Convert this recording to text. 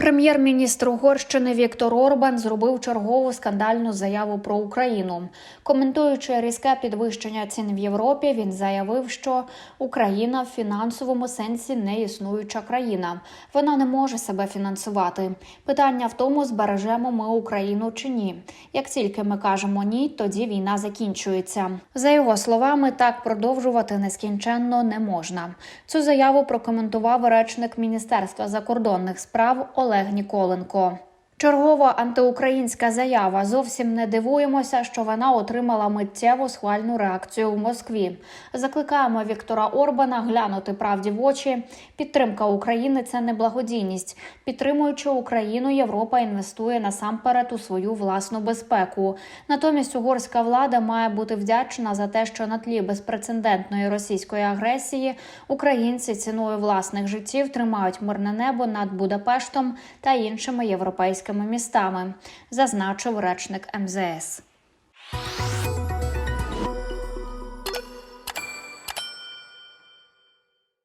Прем'єр-міністр Угорщини Віктор Орбан зробив чергову скандальну заяву про Україну. Коментуючи різке підвищення цін в Європі, він заявив, що Україна в фінансовому сенсі не існуюча країна. Вона не може себе фінансувати. Питання в тому, збережемо ми Україну чи ні. Як тільки ми кажемо ні, тоді війна закінчується. За його словами, так продовжувати нескінченно не можна. Цю заяву прокоментував речник Міністерства закордонних справ Олег Ніколенко. Чергова антиукраїнська заява. Зовсім не дивуємося, що вона отримала миттєву схвальну реакцію в Москві. Закликаємо Віктора Орбана глянути правді в очі. Підтримка України це не благодійність. Підтримуючи Україну, Європа інвестує насамперед у свою власну безпеку. Натомість угорська влада має бути вдячна за те, що на тлі безпрецедентної російської агресії українці ціною власних життів тримають мирне небо над Будапештом та іншими європейськими містами, зазначив речник МЗС.